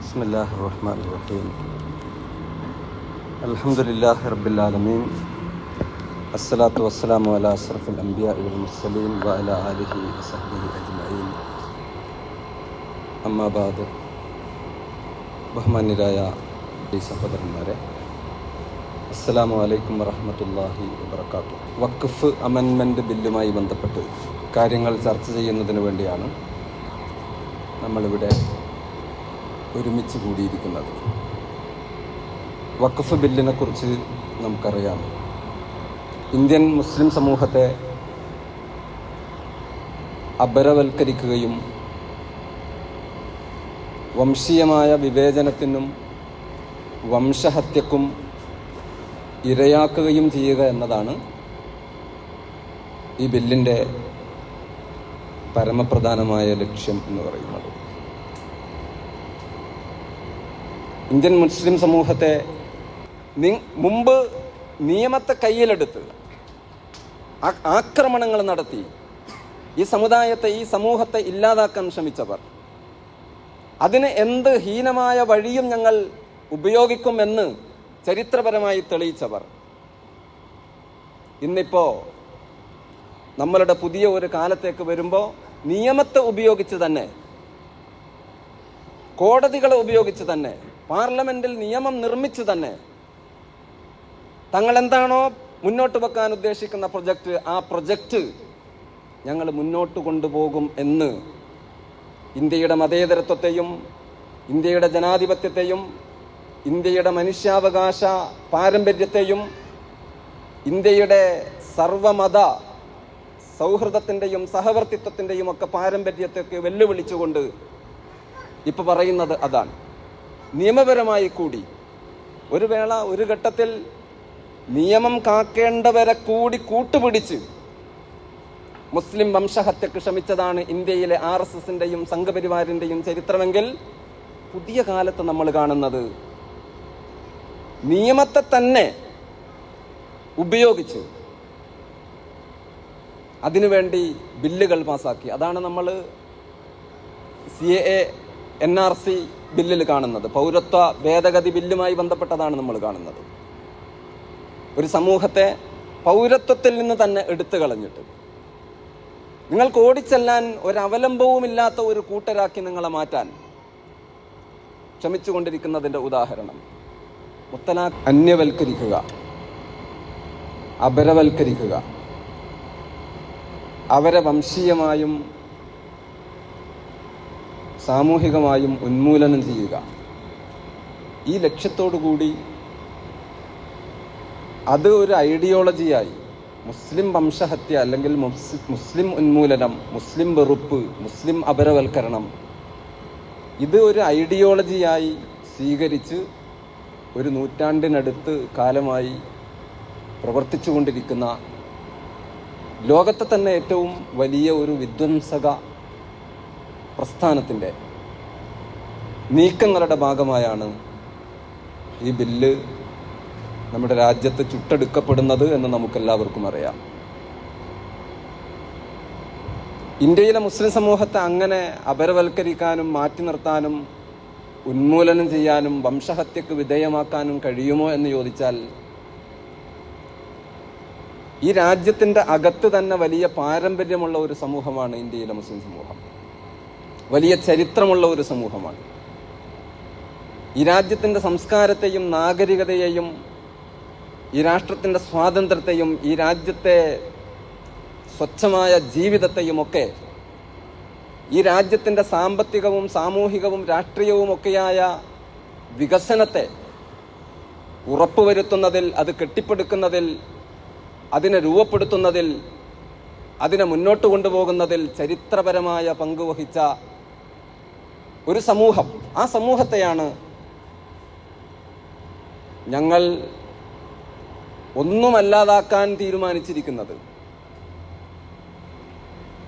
بسم الله الرحمن الرحيم الحمد لله رب العالمين الصلاة والسلام على أشرف الأنبياء والمرسلين وعلى آله وصحبه أجمعين أما بعد ബഹുമാന്യരായ ഈ സഹോദരന്മാരെ അസ്സലാമു അലൈക്കും വറഹമത്തല്ലാഹി വബർക്കാത്തു വഖഫ് അമെൻമെൻറ്റ് ബില്ലുമായി ബന്ധപ്പെട്ട് കാര്യങ്ങൾ ചർച്ച ചെയ്യുന്നതിന് വേണ്ടിയാണ് നമ്മളിവിടെ ഒരുമിച്ച് കൂടിയിരിക്കുന്നത്. ബില്ലിനെ കുറിച്ച് നമുക്കറിയാം. ഇന്ത്യൻ മുസ്ലിം സമൂഹത്തെ അപരവൽക്കരിക്കുകയും വംശീയമായ വിവേചനത്തിനും വംശഹത്യക്കും ഇരയാക്കുകയും ചെയ്യുക എന്നതാണ് ഈ ബില്ലിന്റെ പരമപ്രധാനമായ ലക്ഷ്യം എന്ന് പറയുന്നത്. ഇന്ത്യൻ മുസ്ലിം സമൂഹത്തെ മുമ്പ് നിയമത്തെ കയ്യിലെടുത്ത് ആക്രമണങ്ങൾ നടത്തി. ഈ സമുദായത്തെ ഈ സമൂഹത്തെ ഇല്ലാതാക്കാൻ ശ്രമിച്ചവർ. അതിന് എന്ത് ഹീനമായ വഴിയും ഞങ്ങൾ ഉപയോഗിക്കുമെന്ന് ചരിത്രപരമായി തെളിയിച്ചവർ. ഇന്നിപ്പോ നമ്മളുടെ പുതിയ ഒരു കാലത്തേക്ക് വരുമ്പോൾ നിയമത്തെ ഉപയോഗിച്ച് തന്നെ കോടതികളെ ഉപയോഗിച്ച് തന്നെ പാർലമെന്റിൽ നിയമം നിർമ്മിച്ചു തന്നെ തങ്ങൾ എന്താണോ മുന്നോട്ട് വെക്കാൻ ഉദ്ദേശിക്കുന്ന പ്രൊജക്റ്റ് ആ പ്രൊജക്റ്റ് ഞങ്ങൾ മുന്നോട്ട് കൊണ്ടുപോകും എന്ന് ഇന്ത്യയുടെ മതേതരത്വത്തെയും ഇന്ത്യയുടെ ജനാധിപത്യത്തെയും ഇന്ത്യയുടെ മനുഷ്യാവകാശ പാരമ്പര്യത്തെയും ഇന്ത്യയുടെ സർവമത സൗഹൃദത്തിന്റെയും സഹവർത്തിത്വത്തിന്റെയും ഒക്കെ പാരമ്പര്യത്തെയൊക്കെ വെല്ലുവിളിച്ചുകൊണ്ട് ഇപ്പോൾ പറയുന്നത് അതാണ്. നിയമപരമായി കൂടി. ഒരു വേള ഒരു ഘട്ടത്തിൽ നിയമം കാക്കേണ്ടവരെ കൂടി കൂട്ടുപിടിച്ച് മുസ്ലിം വംശഹത്യക്ക് ശ്രമിച്ചതാണ് ഇന്ത്യയിലെ ആർ എസ് എസിന്റെയും സംഘപരിവാറിന്റെയും ചരിത്രമെങ്കിൽ പുതിയ കാലത്ത് നമ്മൾ കാണുന്നത് നിയമത്തെ തന്നെ ഉപയോഗിച്ച് അതിനുവേണ്ടി ബില്ലുകൾ പാസാക്കി. അതാണ് നമ്മൾ C A N R C ബില്ലിൽ കാണുന്നത്. പൗരത്വ ഭേദഗതി ബില്ലുമായി ബന്ധപ്പെട്ടതാണ് നമ്മൾ കാണുന്നത്. ഒരു സമൂഹത്തെ പൗരത്വത്തിൽ നിന്ന് തന്നെ എടുത്തു കളഞ്ഞിട്ട്. നിങ്ങൾക്ക് ഓടിച്ചെല്ലാൻ ഒരു അവലംബവുമില്ലാത്ത ഒരു കൂട്ടരാക്കി നിങ്ങളെ മാറ്റാൻ ശ്രമിച്ചുകൊണ്ടിരിക്കുന്നതിന്റെ ഉദാഹരണം. മുത്തലാഖ് അന്യവൽക്കരിക്കുക. അപരവൽക്കരിക്കുക. അവരെ വംശീയമായും സാമൂഹികമായും ഉന്മൂലനം ചെയ്യുക. ഈ ലക്ഷ്യത്തോടു കൂടി അത് ഒരു ഐഡിയോളജിയായി മുസ്ലിം വംശഹത്യ അല്ലെങ്കിൽ മുസ്ലിം ഉന്മൂലനം മുസ്ലിം വെറുപ്പ് മുസ്ലിം അപരവൽക്കരണം ഇത് ഒരു ഐഡിയോളജിയായി സ്വീകരിച്ച് ഒരു നൂറ്റാണ്ടിനടുത്ത് കാലമായി പ്രവർത്തിച്ചുകൊണ്ടിരിക്കുന്ന ലോകത്തെ തന്നെ ഏറ്റവും വലിയ ഒരു വിധ്വംസക പ്രസ്ഥാനത്തിന്റെ നീക്കങ്ങളുടെ ഭാഗമായാണ് ഈ ബില്ല് നമ്മുടെ രാജ്യത്ത് ചുട്ടെടുക്കപ്പെടുന്നത് എന്ന് നമുക്കെല്ലാവർക്കും അറിയാം. ഇന്ത്യയിലെ മുസ്ലിം സമൂഹത്തെ അങ്ങനെ അപരവൽക്കരിക്കാനും മാറ്റി നിർത്താനും ഉന്മൂലനം ചെയ്യാനും വംശഹത്യക്ക് വിധേയമാക്കാനും കഴിയുമോ എന്ന് ചോദിച്ചാൽ ഈ രാജ്യത്തിന്റെ അകത്ത് തന്നെ വലിയ പാരമ്പര്യമുള്ള ഒരു സമൂഹമാണ് ഇന്ത്യയിലെ മുസ്ലിം സമൂഹം. വലിയ ചരിത്രമുള്ള ഒരു സമൂഹമാണ്. ഈ രാജ്യത്തിന്റെ സംസ്കാരത്തെയും നാഗരികതയെയും ഈ രാഷ്ട്രത്തിന്റെ സ്വാതന്ത്ര്യത്തെയും ഈ രാജ്യത്തെ സ്വച്ഛമായ ജീവിതത്തെയും ഒക്കെ ഈ രാജ്യത്തിന്റെ സാമ്പത്തികവും സാമൂഹികവും രാഷ്ട്രീയവും ഒക്കെയായ വികസനത്തെ ഉറപ്പുവരുത്തുന്നതിൽ അത് കെട്ടിപ്പടുക്കുന്നതിൽ അതിനെ രൂപപ്പെടുത്തുന്നതിൽ അതിനെ മുന്നോട്ട് കൊണ്ടുപോകുന്നതിൽ ചരിത്രപരമായ പങ്കുവഹിച്ച ഒരു സമൂഹം. ആ സമൂഹത്തെയാണ് ഞങ്ങൾ ഒന്നുമല്ലാതാക്കാൻ തീരുമാനിച്ചിരിക്കുന്നത്.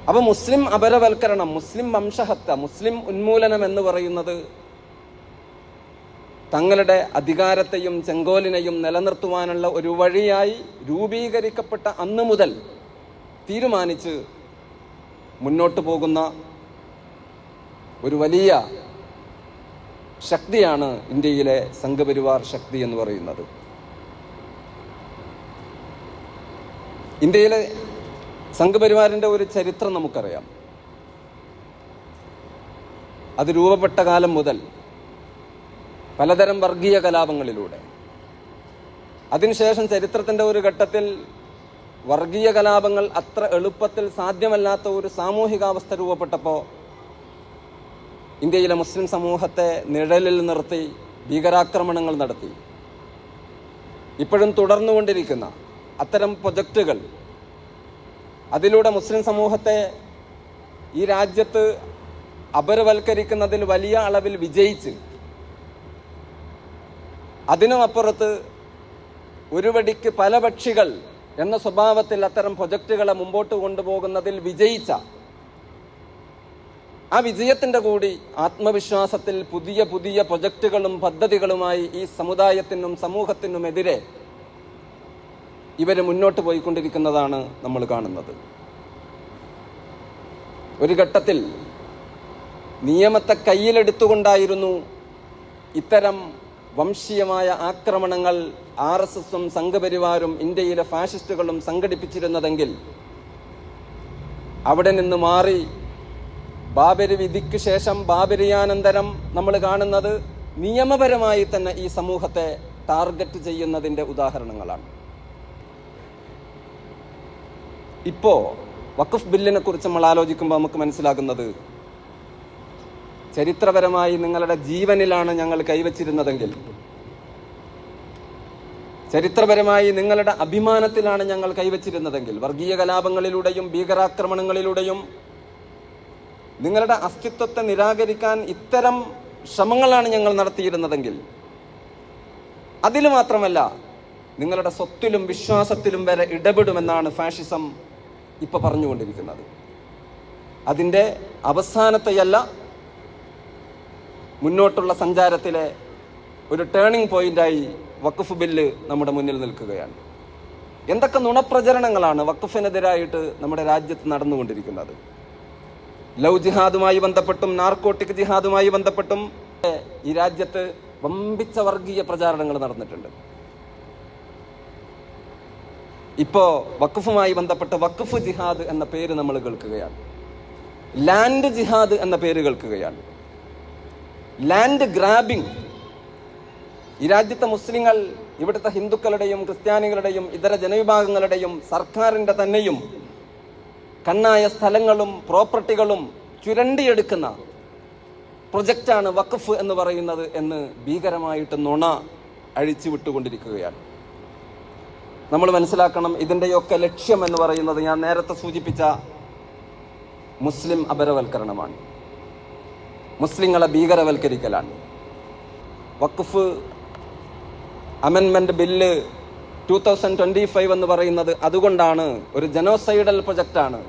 അപ്പൊ മുസ്ലിം അപരവൽക്കരണം മുസ്ലിം വംശഹത്യ മുസ്ലിം ഉന്മൂലനം എന്ന് പറയുന്നത് തങ്ങളുടെ അധികാരത്തെയും ചെങ്കോലിനെയും നിലനിർത്തുവാനുള്ള ഒരു വഴിയായി രൂപീകരിക്കപ്പെട്ട അന്ന് മുതൽ തീരുമാനിച്ച് മുന്നോട്ട് പോകുന്ന ഒരു വലിയ ശക്തിയാണ് ഇന്ത്യയിലെ സംഘപരിവാർ ശക്തി എന്ന് പറയുന്നത്. ഇന്ത്യയിലെ സംഘപരിവാറിന്റെ ഒരു ചരിത്രം നമുക്കറിയാം. അത് രൂപപ്പെട്ട കാലം മുതൽ പലതരം വർഗീയ കലാപങ്ങളിലൂടെ. അതിനുശേഷം ചരിത്രത്തിന്റെ ഒരു ഘട്ടത്തിൽ വർഗീയ കലാപങ്ങൾ അത്ര എളുപ്പത്തിൽ സാധ്യമല്ലാത്ത ഒരു സാമൂഹികാവസ്ഥ രൂപപ്പെട്ടപ്പോൾ ഇന്ത്യയിലെ മുസ്ലിം സമൂഹത്തെ നിഴലിൽ നിർത്തി ഭീകരാക്രമണങ്ങൾ നടത്തി. ഇപ്പോഴും തുടർന്നുകൊണ്ടിരിക്കുന്ന അത്തരം പ്രൊജക്റ്റുകൾ അതിലൂടെ മുസ്ലിം സമൂഹത്തെ ഈ രാജ്യത്ത് അപരവൽക്കരിക്കുന്നതിൽ വലിയ അളവിൽ വിജയിച്ച് അതിനുമപ്പുറത്ത് ഒരു വടിക്ക് പല പക്ഷികൾ എന്ന സ്വഭാവത്തിൽ അത്തരം പ്രൊജക്റ്റുകളെ മുമ്പോട്ട് കൊണ്ടുപോകുന്നതിൽ വിജയിച്ച ആ വിജയത്തിന്റെ കൂടി ആത്മവിശ്വാസത്തിൽ പുതിയ പുതിയ പ്രൊജക്റ്റുകളും പദ്ധതികളുമായി ഈ സമുദായത്തിനും സമൂഹത്തിനുമെതിരെ ഇവർ മുന്നോട്ട് പോയിക്കൊണ്ടിരിക്കുന്നതാണ് നമ്മൾ കാണുന്നത്. ഒരു ഘട്ടത്തിൽ നിയമത്തെ കയ്യിലെടുത്തുകൊണ്ടായിരുന്നു ഇത്തരം വംശീയമായ ആക്രമണങ്ങൾ ആർ എസ് എസും സംഘപരിവാരും ഇന്ത്യയിലെ ഫാഷിസ്റ്റുകളും സംഘടിപ്പിച്ചിരുന്നതെങ്കിൽ അവിടെ നിന്ന് മാറി ബാബരി വിധിക്ക് ശേഷം ബാബരിയാനന്തരം നമ്മൾ കാണുന്നത് നിയമപരമായി തന്നെ ഈ സമൂഹത്തെ ടാർഗറ്റ് ചെയ്യുന്നതിന്റെ ഉദാഹരണങ്ങളാണ്. ഇപ്പോൾ വഖഫ് ബില്ലിനെ കുറിച്ച് നമ്മൾ ആലോചിക്കുമ്പോൾ നമുക്ക് മനസ്സിലാകുന്നത് ചരിത്രപരമായി നിങ്ങളുടെ ജീവനിലാണ് ഞങ്ങൾ കൈവച്ചിരുന്നതെങ്കിൽ ചരിത്രപരമായി നിങ്ങളുടെ അഭിമാനത്തിലാണ് ഞങ്ങൾ കൈവച്ചിരുന്നതെങ്കിൽ വർഗീയ കലാപങ്ങളിലൂടെയും ഭീകരാക്രമണങ്ങളിലൂടെയും നിങ്ങളുടെ അസ്തിത്വത്തെ നിരാകരിക്കാൻ ഇത്തരം ശ്രമങ്ങളാണ് ഞങ്ങൾ നടത്തിയിരുന്നതെങ്കിൽ അതിൽ മാത്രമല്ല നിങ്ങളുടെ സ്വത്തിലും വിശ്വാസത്തിലും വരെ ഇടപെടുമെന്നാണ് ഫാഷിസം ഇപ്പൊ പറഞ്ഞുകൊണ്ടിരിക്കുന്നത്. അതിന്റെ അവസാനത്തെയല്ല മുന്നോട്ടുള്ള സഞ്ചാരത്തിലെ ഒരു ടേണിംഗ് പോയിന്റായി വഖഫ് ബില്ല് നമ്മുടെ മുന്നിൽ നിൽക്കുകയാണ്. എന്തൊക്കെ നുണപ്രചരണങ്ങളാണ് വഖഫിനെതിരായിട്ട് നമ്മുടെ രാജ്യത്ത് നടന്നുകൊണ്ടിരിക്കുന്നത്? ലവ് ജിഹാദുമായി ബന്ധപ്പെട്ടും നാർക്കോട്ടിക് ജിഹാദുമായി ബന്ധപ്പെട്ടും ഈ രാജ്യത്ത് വമ്പിച്ച വർഗീയ പ്രചാരണങ്ങൾ നടന്നിട്ടുണ്ട്. ഇപ്പോ വഖഫുമായി ബന്ധപ്പെട്ട വഖഫ് ജിഹാദ് എന്ന പേര് നമ്മൾ കേൾക്കുകയാണ്. ലാൻഡ് ജിഹാദ് എന്ന പേര് കേൾക്കുകയാണ്. Land grabbing. ഈ രാജ്യത്തെ മുസ്ലിങ്ങൾ ഇവിടുത്തെ ഹിന്ദുക്കളുടെയും ക്രിസ്ത്യാനികളുടെയും ഇതര ജനവിഭാഗങ്ങളുടെയും സർക്കാരിന്റെ തന്നെയും കണ്ണായ സ്ഥലങ്ങളും പ്രോപ്പർട്ടികളും ചുരണ്ടിയെടുക്കുന്ന പ്രൊജക്റ്റാണ് വഖഫ് എന്ന് പറയുന്നത് എന്ന് ഭീകരമായിട്ട് നുണ അഴിച്ചു വിട്ടുകൊണ്ടിരിക്കുകയാണ്. നമ്മൾ മനസ്സിലാക്കണം ഇതിന്റെയൊക്കെ ലക്ഷ്യം എന്ന് പറയുന്നത് ഞാൻ നേരത്തെ സൂചിപ്പിച്ച മുസ്ലിം അപരവൽക്കരണമാണ്. മുസ്ലിങ്ങളെ ഭീകരവൽക്കരിക്കലാണ്. Waqf അമെൻമെന്റ് bill two thousand twenty five എന്ന് പറയുന്നത് അതുകൊണ്ടാണ് ഒരു ജനോസൈഡൽ പ്രൊജക്റ്റാണ്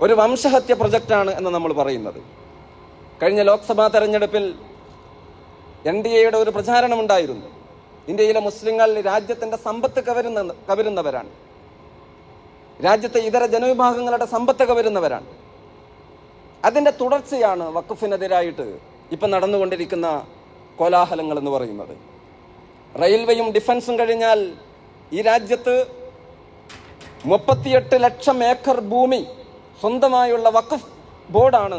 ഒരു വംശഹത്യ പ്രൊജക്റ്റാണ് എന്ന് നമ്മൾ പറയുന്നത്. കഴിഞ്ഞ ലോക്സഭാ തെരഞ്ഞെടുപ്പിൽ എൻ ഡി എയുടെ ഒരു പ്രചാരണമുണ്ടായിരുന്നു. ഇന്ത്യയിലെ മുസ്ലിങ്ങൾ രാജ്യത്തിന്റെ സമ്പത്ത് കവരുന്ന കവരുന്നവരാണ്. രാജ്യത്തെ ഇതര ജനവിഭാഗങ്ങളുടെ സമ്പത്ത് കവരുന്നവരാണ്. അതിന്റെ തുടർച്ചയാണ് വഖഫിനെതിരായിട്ട് ഇപ്പം നടന്നുകൊണ്ടിരിക്കുന്ന കോലാഹലങ്ങൾ എന്ന് പറയുന്നത്. റെയിൽവേയും ഡിഫൻസും കഴിഞ്ഞാൽ ഈ രാജ്യത്ത് മുപ്പത്തിയെട്ട് ലക്ഷം ഏക്കർ ഭൂമി സ്വന്തമായുള്ള വഖഫ് ബോർഡാണ്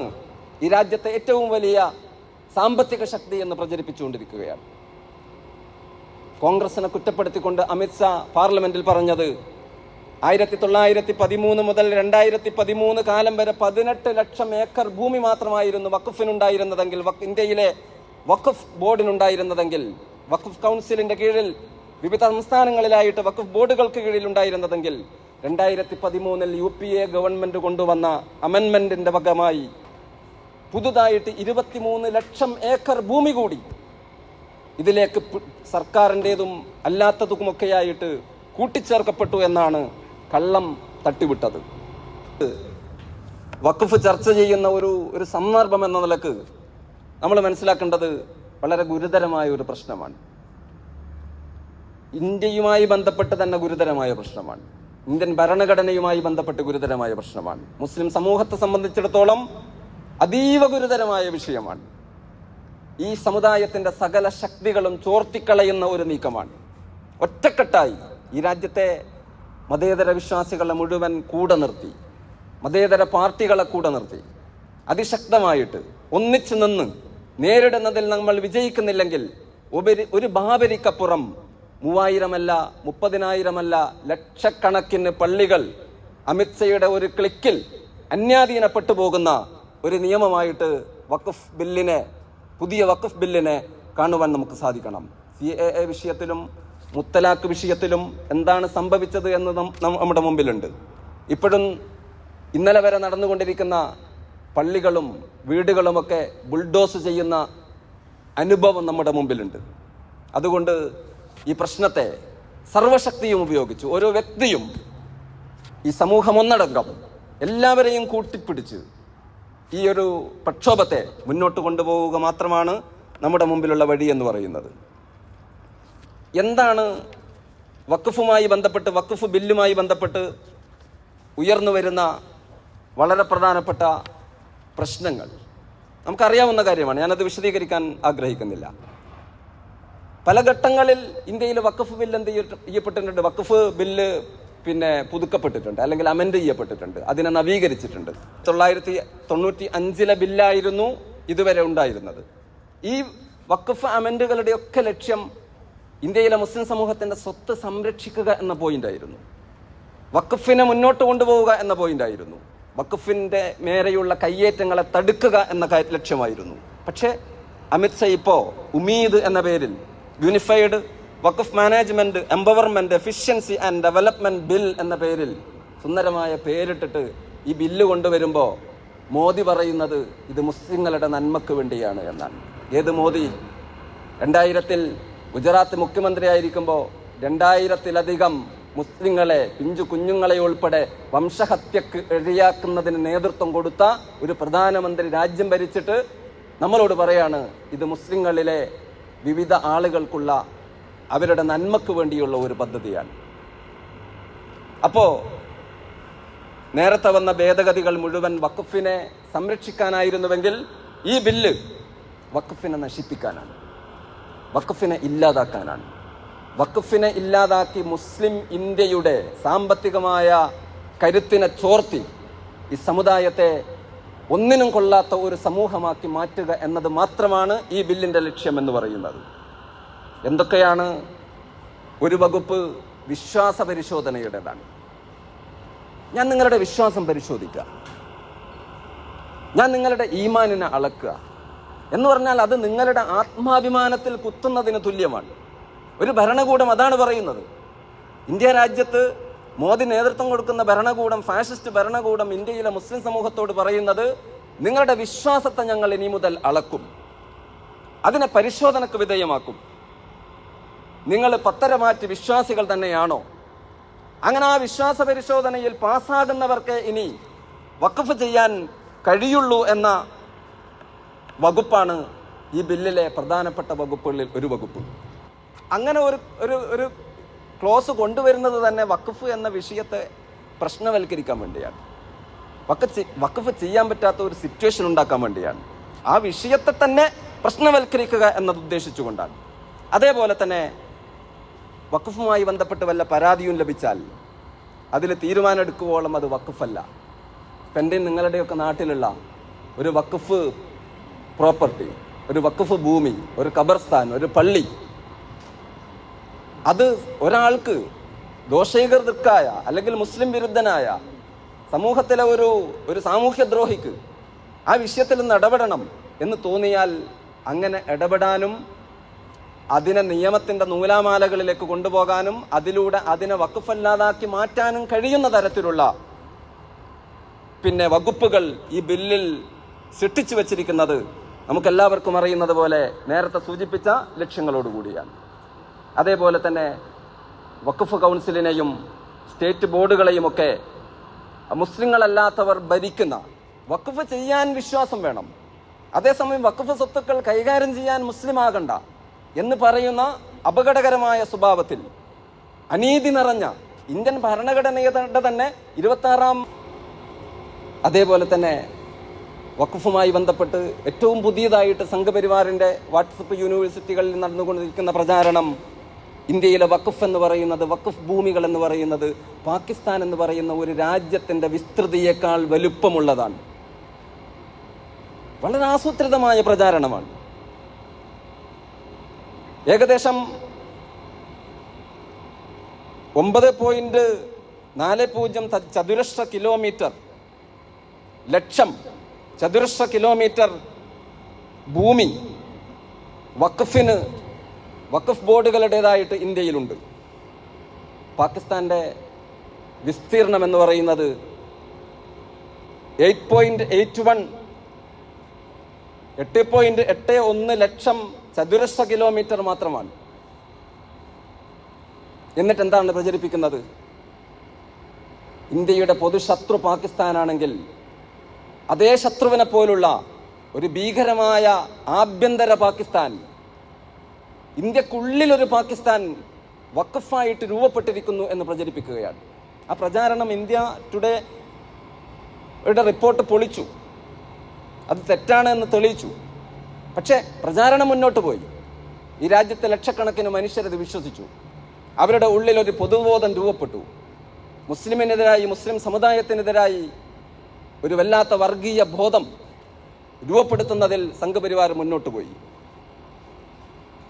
ഈ രാജ്യത്തെ ഏറ്റവും വലിയ സാമ്പത്തിക ശക്തി എന്ന് പ്രചരിപ്പിച്ചുകൊണ്ടിരിക്കുകയാണ്. കോൺഗ്രസിനെ കുറ്റപ്പെടുത്തിക്കൊണ്ട് അമിത്ഷാ പാർലമെന്റിൽ പറഞ്ഞത് ആയിരത്തി തൊള്ളായിരത്തി പതിമൂന്ന് മുതൽ രണ്ടായിരത്തി പതിമൂന്ന് കാലം വരെ പതിനെട്ട് ലക്ഷം ഏക്കർ ഭൂമി മാത്രമായിരുന്നു വഖഫിനുണ്ടായിരുന്നതെങ്കിൽ വഖ് ഇന്ത്യയിലെ വഖഫ് ബോർഡിനുണ്ടായിരുന്നതെങ്കിൽ വഖഫ് കൗൺസിലിന്റെ കീഴിൽ വിവിധ സംസ്ഥാനങ്ങളിലായിട്ട് വഖഫ് ബോർഡുകൾക്ക് കീഴിലുണ്ടായിരുന്നതെങ്കിൽ രണ്ടായിരത്തി പതിമൂന്നിൽ യു പി എ ഗവൺമെന്റ് കൊണ്ടുവന്ന അമെൻമെന്റിന്റെ ഭാഗമായി പുതുതായിട്ട് ഇരുപത്തിമൂന്ന് ലക്ഷം ഏക്കർ ഭൂമി കൂടി ഇതിലേക്ക് സർക്കാരിന്റെതും അല്ലാത്തതുമൊക്കെയായിട്ട് കൂട്ടിച്ചേർക്കപ്പെട്ടു എന്നാണ് കള്ളം തട്ടിവിട്ടത്. വഖഫ് ചർച്ച ചെയ്യുന്ന ഒരു ഒരു സന്ദർഭം എന്ന നിലയ്ക്ക് നമ്മൾ മനസ്സിലാക്കേണ്ടത് വളരെ ഗുരുതരമായ ഒരു പ്രശ്നമാണ്. ഇന്ത്യയുമായി ബന്ധപ്പെട്ട് തന്നെ ഗുരുതരമായ പ്രശ്നമാണ്. ഇന്ത്യൻ ഭരണഘടനയുമായി ബന്ധപ്പെട്ട് ഗുരുതരമായ പ്രശ്നമാണ്. മുസ്ലിം സമൂഹത്തെ സംബന്ധിച്ചിടത്തോളം അതീവ ഗുരുതരമായ വിഷയമാണ്. ഈ സമുദായത്തിന്റെ സകല ശക്തികളും ചോർത്തിക്കളയുന്ന ഒരു നീക്കമാണ്. ഒറ്റക്കെട്ടായി ഈ രാജ്യത്തെ മതേതര വിശ്വാസികളെ മുഴുവൻ കൂടെ നിർത്തി മതേതര പാർട്ടികളെ കൂടെ നിർത്തി. അതിശക്തമായിട്ട് ഒന്നിച്ചു നിന്ന് നേരിടുന്നതിൽ നമ്മൾ വിജയിക്കുന്നില്ലെങ്കിൽ ഉപരി ഒരു ബാബരിക്കപ്പുറം മൂവായിരമല്ല മുപ്പതിനായിരമല്ല ലക്ഷക്കണക്കിന് പള്ളികൾ അമിത്ഷയുടെ ഒരു ക്ലിക്കിൽ അന്യാധീനപ്പെട്ടു പോകുന്ന ഒരു നിയമമായിട്ട് വഖഫ് ബില്ലിനെ പുതിയ വഖഫ് ബില്ലിനെ കാണുവാൻ നമുക്ക് സാധിക്കണം. സി എ എ വിഷയത്തിലും മുത്തലാഖ് വിഷയത്തിലും എന്താണ് സംഭവിച്ചത് എന്ന് നമ്മുടെ മുമ്പിലുണ്ട്. ഇപ്പോഴും ഇന്നലെ വരെ നടന്നുകൊണ്ടിരിക്കുന്ന പള്ളികളും വീടുകളുമൊക്കെ ബുൾഡോസ് ചെയ്യുന്ന അനുഭവം നമ്മുടെ മുമ്പിലുണ്ട്. അതുകൊണ്ട് ഈ പ്രശ്നത്തെ സർവശക്തിയും ഉപയോഗിച്ച് ഓരോ വ്യക്തിയും ഈ സമൂഹം ഒന്നടങ്കം എല്ലാവരെയും കൂട്ടിപ്പിടിച്ച് ഈ ഒരു പ്രക്ഷോഭത്തെ മുന്നോട്ട് കൊണ്ടുപോവുക മാത്രമാണ് നമ്മുടെ മുമ്പിലുള്ള വഴി എന്ന് പറയുന്നത്. എന്താണ് വഖഫുമായി ബന്ധപ്പെട്ട് വഖഫ് ബില്ലുമായി ബന്ധപ്പെട്ട് ഉയർന്നു വരുന്ന വളരെ പ്രധാനപ്പെട്ട പ്രശ്നങ്ങൾ? നമുക്കറിയാവുന്ന കാര്യമാണ്. ഞാനത് വിശദീകരിക്കാൻ ആഗ്രഹിക്കുന്നില്ല. പല ഘട്ടങ്ങളിൽ ഇന്ത്യയിൽ വക്കഫ് ബില്ല് എന്ത് ചെയ്യ- ചെയ്യപ്പെട്ടിട്ടുണ്ട്? വക്കഫ് ബില്ല് പിന്നെ പുതുക്കപ്പെട്ടിട്ടുണ്ട് അല്ലെങ്കിൽ അമെൻഡ് ചെയ്യപ്പെട്ടിട്ടുണ്ട് അതിനെ നവീകരിച്ചിട്ടുണ്ട്. തൊള്ളായിരത്തി തൊണ്ണൂറ്റി അഞ്ചിലെ ബില്ലായിരുന്നു ഇതുവരെ ഉണ്ടായിരുന്നത്. ഈ വക്കഫ് അമെൻഡുകളുടെ ഒക്കെ ലക്ഷ്യം ഇന്ത്യയിലെ മുസ്ലിം സമൂഹത്തിന്റെ സ്വത്ത് സംരക്ഷിക്കുക എന്ന പോയിന്റ് ആയിരുന്നു. വഖഫിനെ മുന്നോട്ട് കൊണ്ടുപോവുക എന്ന പോയിന്റ് ആയിരുന്നു. വഖഫിന്റെ മേരെയുള്ള കയ്യേറ്റങ്ങളെ തടുക്കുക എന്ന ലക്ഷ്യമായിരുന്നു. പക്ഷേ അമിത്ഷാ ഇപ്പോ ഉമീദ് എന്ന പേരിൽ unified Waqf management empowerment efficiency and development bill എന്ന പേരിൽ സുന്ദരമായ പേരിട്ടിട്ട് ഈ ബില്ല് കൊണ്ടുവരുമ്പോൾ മോദി പറയുന്നത് ഇത് മുസ്ലിങ്ങളുടെ നന്മക്ക് വേണ്ടിയാണ് എന്നാണ്. ഏത് മോദി? രണ്ടായിരത്തിൽ ഗുജറാത്ത് മുഖ്യമന്ത്രിയായിരിക്കുമ്പോൾ രണ്ടായിരത്തിലധികം മുസ്ലിങ്ങളെ പിഞ്ചു കുഞ്ഞുങ്ങളെ ഉൾപ്പെടെ വംശഹത്യക്ക് ഇഴയാക്കുന്നതിന് നേതൃത്വം കൊടുത്ത ഒരു പ്രധാനമന്ത്രി രാജ്യം ഭരിച്ചിട്ട് നമ്മളോട് പറയാണ് ഇത് മുസ്ലിങ്ങളിലെ വിവിധ ആളുകൾക്കുള്ള അവരുടെ നന്മക്ക് വേണ്ടിയുള്ള ഒരു പദ്ധതിയാണ്. അപ്പോ നേരത്തെ വന്ന ഭേദഗതികൾ മുഴുവൻ വഖഫിനെ സംരക്ഷിക്കാനായിരുന്നുവെങ്കിൽ ഈ ബില്ല് വഖഫിനെ നശിപ്പിക്കാനാണ്. വഖഫിനെ ഇല്ലാതാക്കാനാണ്. വഖഫിനെ ഇല്ലാതാക്കി മുസ്ലിം ഇന്ത്യയുടെ സാമ്പത്തികമായ കരുത്തിനെ ചോർത്തി ഈ സമുദായത്തെ ഒന്നിനും കൊള്ളാത്ത ഒരു സമൂഹമാക്കി മാറ്റുക എന്നത് മാത്രമാണ് ഈ ബില്ലിന്റെ ലക്ഷ്യമെന്ന് പറയുന്നത്. എന്തൊക്കെയാണ്? ഒരു വകുപ്പ് വിശ്വാസ പരിശോധനയുടേതാണ്. ഞാൻ നിങ്ങളുടെ വിശ്വാസം പരിശോധിക്കുക. ഞാൻ നിങ്ങളുടെ ഈമാനിനെ അളക്കുക. എന്ന് പറഞ്ഞാൽ അത് നിങ്ങളുടെ ആത്മാഭിമാനത്തിൽ കുത്തുന്നതിന് തുല്യമാണ്. ഒരു ഭരണകൂടം അതാണ് പറയുന്നത്. ഇന്ത്യ രാജ്യത്ത് മോദി നേതൃത്വം കൊടുക്കുന്ന ഭരണകൂടം ഫാഷിസ്റ്റ് ഭരണകൂടം ഇന്ത്യയിലെ മുസ്ലിം സമൂഹത്തോട് പറയുന്നത് നിങ്ങളുടെ വിശ്വാസത്തെ ഞങ്ങൾ ഇനി മുതൽ അളക്കും. അതിനെ പരിശോധനക്ക് വിധേയമാക്കും. നിങ്ങൾ പത്തര മാറ്റി വിശ്വാസികൾ തന്നെയാണോ? അങ്ങനെ ആ വിശ്വാസ പരിശോധനയിൽ പാസ്സാകുന്നവർക്ക് ഇനി വഖഫ് ചെയ്യാൻ കഴിയുള്ളൂ എന്ന വകുപ്പാണ് ഈ ബില്ലിലെ പ്രധാനപ്പെട്ട വകുപ്പുകളിൽ ഒരു വകുപ്പ്. അങ്ങനെ ഒരു ഒരു ഒരു ക്ലോസ് കൊണ്ടുവരുന്നത് തന്നെ വഖഫ് എന്ന വിഷയത്തെ പ്രശ്നവൽക്കരിക്കാൻ വേണ്ടിയാണ്. വഖഫ് വഖഫ് ചെയ്യാൻ പറ്റാത്ത ഒരു സിറ്റുവേഷൻ ഉണ്ടാക്കാൻ വേണ്ടിയാണ്. ആ വിഷയത്തെ തന്നെ പ്രശ്നവൽക്കരിക്കുക എന്നത് ഉദ്ദേശിച്ചുകൊണ്ടാണ്. അതേപോലെ തന്നെ വഖഫുമായി ബന്ധപ്പെട്ട് വല്ല പരാതിയും ലഭിച്ചാൽ അതിൽ തീരുമാനമെടുക്കുവോളം അത് വഖഫല്ല. പെൻഡിൻ നിങ്ങളുടെയൊക്കെ നാട്ടിലുള്ള ഒരു വഖഫ് പ്രോപ്പർട്ടി ഒരു വഖഫ് ഭൂമി ഒരു ഖബർസ്ഥാൻ ഒരു പള്ളി അത് ഒരാൾക്ക് ദോഷീകൃതർക്കായ അല്ലെങ്കിൽ മുസ്ലിം വിരുദ്ധനായ സമൂഹത്തിലെ ഒരു ഒരു സാമൂഹ്യദ്രോഹിക്ക് ആ വിഷയത്തിൽ നിന്ന് ഇടപെടണം എന്ന് തോന്നിയാൽ അങ്ങനെ ഇടപെടാനും അതിനെ നിയമത്തിന്റെ നൂലാമാലകളിലേക്ക് കൊണ്ടുപോകാനും അതിലൂടെ അതിനെ വക്കുഫല്ലാതാക്കി മാറ്റാനും കഴിയുന്ന തരത്തിലുള്ള പിന്നെ വകുപ്പുകൾ ഈ ബില്ലിൽ സൃഷ്ടിച്ചു വച്ചിരിക്കുന്നത് നമുക്കെല്ലാവർക്കും അറിയുന്നത് പോലെ നേരത്തെ സൂചിപ്പിച്ച ലക്ഷ്യങ്ങളോടുകൂടിയാണ്. അതേപോലെ തന്നെ വഖഫ് കൗൺസിലിനെയും സ്റ്റേറ്റ് ബോർഡുകളെയും ഒക്കെ മുസ്ലിങ്ങളല്ലാത്തവർ ഭരിക്കുന്ന വഖഫ് ചെയ്യാൻ വിശ്വാസം വേണം. അതേസമയം വഖഫ് സ്വത്തുക്കൾ കൈകാര്യം ചെയ്യാൻ മുസ്ലിം ആകണ്ട എന്ന് പറയുന്ന അപകടകരമായ സ്വഭാവത്തിൽ അനീതി നിറഞ്ഞ ഇന്ത്യൻ ഭരണഘടനയുടെ തന്നെ ഇരുപത്തി ആറാം അതേപോലെ തന്നെ വഖഫുമായി ബന്ധപ്പെട്ട് ഏറ്റവും പുതിയതായിട്ട് സംഘപരിവാറിന്റെ വാട്സപ്പ് യൂണിവേഴ്സിറ്റികളിൽ നടന്നുകൊണ്ടിരിക്കുന്ന പ്രചാരണം ഇന്ത്യയിലെ വഖഫ് എന്ന് പറയുന്നത് വഖഫ് ഭൂമികൾ എന്ന് പറയുന്നത് പാകിസ്ഥാൻ എന്ന് പറയുന്ന ഒരു രാജ്യത്തിന്റെ വിസ്തൃതിയേക്കാൾ വലുപ്പമുള്ളതാണ്. വളരെ ആസൂത്രിതമായ പ്രചാരണമാണ്. ഏകദേശം ഒമ്പത് പോയിന്റ് നാല് പൂജ്യം ചതുരശ്ര കിലോമീറ്റർ ലക്ഷം ചതുരശ്ര കിലോമീറ്റർ ഭൂമി വഖഫിന് വഖഫ് ബോർഡുകളുടേതായിട്ട് ഇന്ത്യയിലുണ്ട്. പാകിസ്ഥാന്റെ വിസ്തീർണം എന്ന് പറയുന്നത് എയ്റ്റ് പോയിന്റ് എയ്റ്റ് വൺ എട്ട് പോയിന്റ് എട്ട് ഒന്ന് ലക്ഷം ചതുരശ്ര കിലോമീറ്റർ മാത്രമാണ്. എന്നിട്ട് എന്താണ് പ്രചരിപ്പിക്കുന്നത്? ഇന്ത്യയുടെ പൊതുശത്രു പാകിസ്ഥാനാണെങ്കിൽ അതേ ശത്രുവിനെ പോലുള്ള ഒരു ഭീകരമായ ആഭ്യന്തര പാകിസ്ഥാൻ ഇന്ത്യക്കുള്ളിൽ ഒരു പാകിസ്ഥാൻ വക്കഫായിട്ട് രൂപപ്പെട്ടിരിക്കുന്നു എന്ന് പ്രചരിപ്പിക്കുകയാണ്. ആ പ്രചാരണം ഇന്ത്യ ടുഡേ യുടെ റിപ്പോർട്ട് പൊളിച്ചു. അത് തെറ്റാണ് എന്ന് തെളിയിച്ചു. പക്ഷേ പ്രചാരണം മുന്നോട്ട് പോയി. ഈ രാജ്യത്തെ ലക്ഷക്കണക്കിന് മനുഷ്യരത് വിശ്വസിച്ചു. അവരുടെ ഉള്ളിൽ ഒരു പൊതുബോധം രൂപപ്പെട്ടു. മുസ്ലിമിനെതിരായി മുസ്ലിം സമുദായത്തിനെതിരായി ഒരു വല്ലാത്ത വർഗീയ ബോധം രൂപപ്പെടുത്തുന്നതിൽ സംഘപരിവാർ മുന്നോട്ട് പോയി.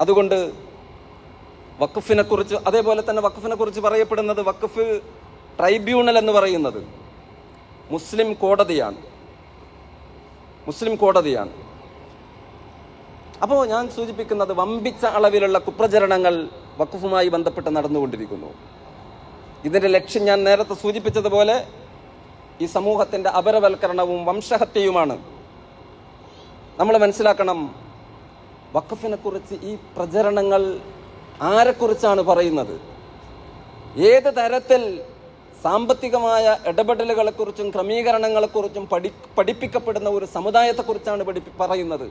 അതുകൊണ്ട് വഖഫിനെ കുറിച്ച് അതേപോലെ തന്നെ വഖഫിനെ കുറിച്ച് പറയപ്പെടുന്നത് വഖഫ് ട്രൈബ്യൂണൽ എന്ന് പറയുന്നത് മുസ്ലിം കോടതിയാണ്. മുസ്ലിം കോടതിയാണ്. അപ്പോൾ ഞാൻ സൂചിപ്പിക്കുന്നത് വമ്പിച്ച അളവിലുള്ള കുപ്രചരണങ്ങൾ വഖഫുമായി ബന്ധപ്പെട്ട് നടന്നുകൊണ്ടിരിക്കുന്നു. ഇതിന്റെ ലക്ഷ്യം ഞാൻ നേരത്തെ സൂചിപ്പിച്ചതുപോലെ ഈ സമൂഹത്തിന്റെ അപരവൽക്കരണവും വംശഹത്യയുമാണ്. നമ്മൾ മനസ്സിലാക്കണം വഖഫിനെ കുറിച്ച് ഈ പ്രചരണങ്ങൾ ആരെക്കുറിച്ചാണ് പറയുന്നത്? ഏത് തരത്തിൽ സാമ്പത്തികമായ ഇടപെടലുകളെക്കുറിച്ചും ക്രമീകരണങ്ങളെക്കുറിച്ചും പഠി പഠിപ്പിക്കപ്പെടുന്ന ഒരു സമുദായത്തെക്കുറിച്ചാണ് പഠിപ്പി പറയുന്നത്?